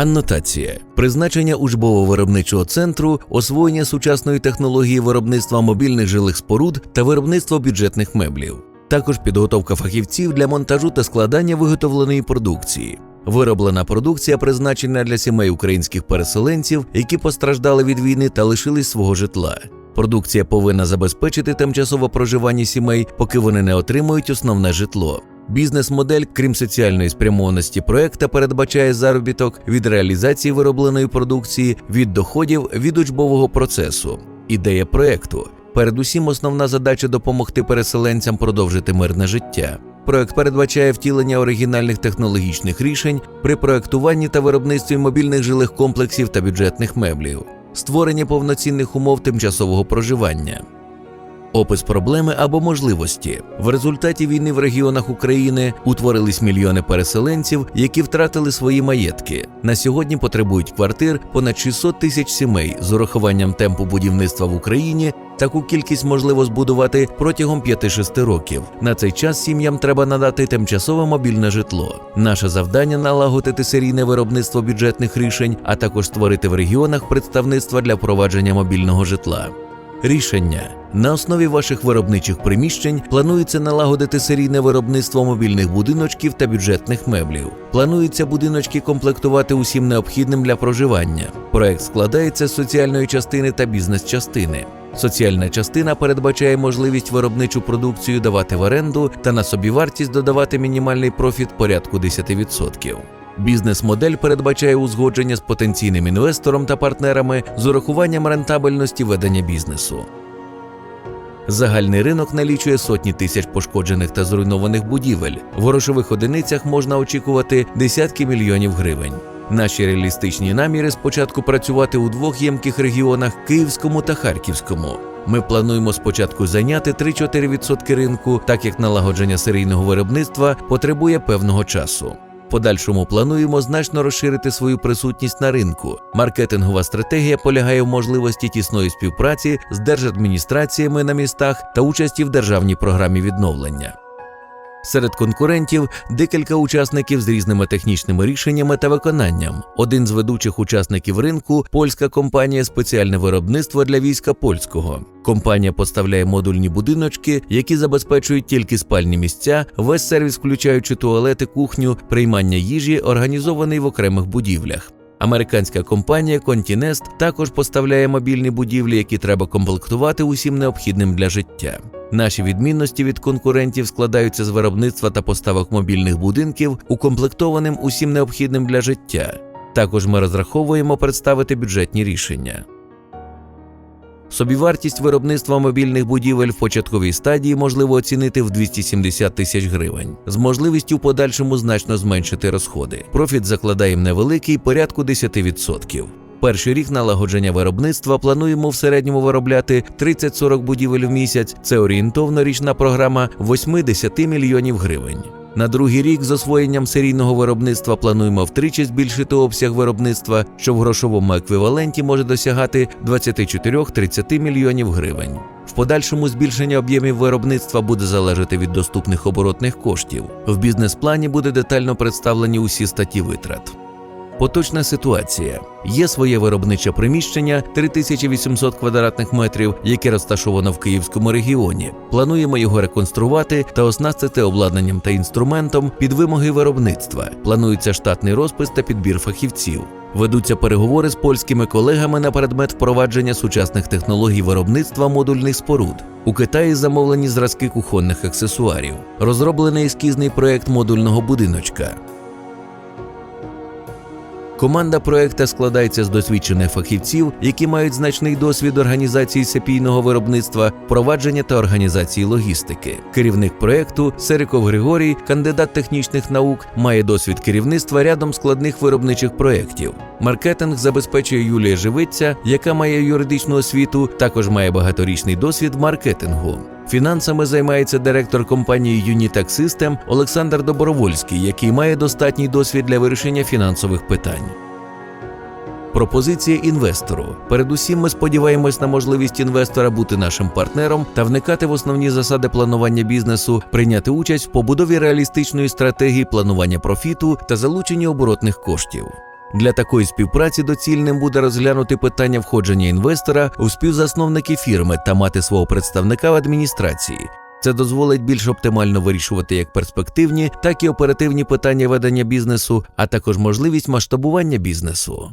Аннотація призначення учбово-виробничого центру, освоєння сучасної технології виробництва мобільних жилих споруд та виробництво бюджетних меблів. Також підготовка фахівців для монтажу та складання виготовленої продукції. Вироблена продукція призначена для сімей українських переселенців, які постраждали від війни та лишились свого житла. Продукція повинна забезпечити тимчасове проживання сімей, поки вони не отримують основне житло. Бізнес-модель, крім соціальної спрямованості проекта, передбачає заробіток від реалізації виробленої продукції, від доходів від учбового процесу. Ідея проекту. Передусім, основна задача допомогти переселенцям продовжити мирне життя. Проект передбачає втілення оригінальних технологічних рішень при проектуванні та виробництві мобільних жилих комплексів та бюджетних меблів, створення повноцінних умов тимчасового проживання. Опис проблеми або можливості в результаті війни в регіонах України утворились мільйони переселенців, які втратили свої маєтки. На сьогодні потребують квартир понад 600 тисяч сімей з урахуванням темпу будівництва в Україні. Таку кількість можливо збудувати протягом 5-6 років. На цей час сім'ям треба надати тимчасове мобільне житло. Наше завдання налагодити серійне виробництво бюджетних рішень, а також створити в регіонах представництва для впровадження мобільного житла. Рішення на основі ваших виробничих приміщень планується налагодити серійне виробництво мобільних будиночків та бюджетних меблів. Планується будиночки комплектувати усім необхідним для проживання. Проект складається з соціальної частини та бізнес-частини. Соціальна частина передбачає можливість виробничу продукцію давати в оренду та на собівартість додавати мінімальний профіт порядку 10%. Бізнес-модель передбачає узгодження з потенційним інвестором та партнерами з урахуванням рентабельності ведення бізнесу. Загальний ринок налічує сотні тисяч пошкоджених та зруйнованих будівель. В грошових одиницях можна очікувати десятки мільйонів гривень. Наші реалістичні наміри спочатку працювати у двох ємких регіонах Київському та Харківському. Ми плануємо спочатку зайняти 3-4% ринку, так як налагодження серійного виробництва потребує певного часу. Подальшому плануємо значно розширити свою присутність на ринку. Маркетингова стратегія полягає в можливості тісної співпраці з держадміністраціями на містах та участі в державній програмі відновлення. Серед конкурентів декілька учасників з різними технічними рішеннями та виконанням. Один з ведучих учасників ринку польська компанія спеціальне виробництво для війська польського. Компанія поставляє модульні будиночки, які забезпечують тільки спальні місця, весь сервіс, включаючи туалети, кухню, приймання їжі, організований в окремих будівлях. Американська компанія Continest також поставляє мобільні будівлі, які треба комплектувати усім необхідним для життя. Наші відмінності від конкурентів складаються з виробництва та поставок мобільних будинків, укомплектованим усім необхідним для життя. Також ми розраховуємо представити бюджетні рішення. Собівартість виробництва мобільних будівель в початковій стадії можливо оцінити в 270 тисяч гривень, з можливістю в подальшому значно зменшити розходи. Профіт закладаємо невеликий порядку 10%. Перший рік налагодження виробництва плануємо в середньому виробляти 30-40 будівель в місяць. Це орієнтовно річна програма 8-10 мільйонів гривень. На другий рік з освоєнням серійного виробництва плануємо втричі збільшити обсяг виробництва, що в грошовому еквіваленті може досягати 24-30 мільйонів гривень. В подальшому збільшення об'ємів виробництва буде залежати від доступних оборотних коштів. В бізнес-плані буде детально представлені усі статті витрат. Поточна ситуація. Є своє виробниче приміщення 3800 квадратних метрів, яке розташовано в Київському регіоні. Плануємо його реконструувати та оснастити обладнанням та інструментом під вимоги виробництва. Планується штатний розпис та підбір фахівців. Ведуться переговори з польськими колегами на предмет впровадження сучасних технологій виробництва модульних споруд. У Китаї замовлені зразки кухонних аксесуарів. Розроблений ескізний проект модульного будиночка. Команда проекта складається з досвідчених фахівців, які мають значний досвід організації сепійного виробництва, впровадження та організації логістики. Керівник проекту Сериков Григорій, кандидат технічних наук, має досвід керівництва рядом складних виробничих проєктів. Маркетинг забезпечує Юлія Живиця, яка має юридичну освіту, також має багаторічний досвід маркетингу. Фінансами займається директор компанії Unitax System Олександр Добровольський, який має достатній досвід для вирішення фінансових питань. Пропозиція інвестору. Передусім, ми сподіваємось на можливість інвестора бути нашим партнером та вникати в основні засади планування бізнесу, прийняти участь в побудові реалістичної стратегії планування профіту та залученні оборотних коштів. Для такої співпраці доцільним буде розглянути питання входження інвестора у співзасновники фірми та мати свого представника в адміністрації. Це дозволить більш оптимально вирішувати як перспективні, так і оперативні питання ведення бізнесу, а також можливість масштабування бізнесу.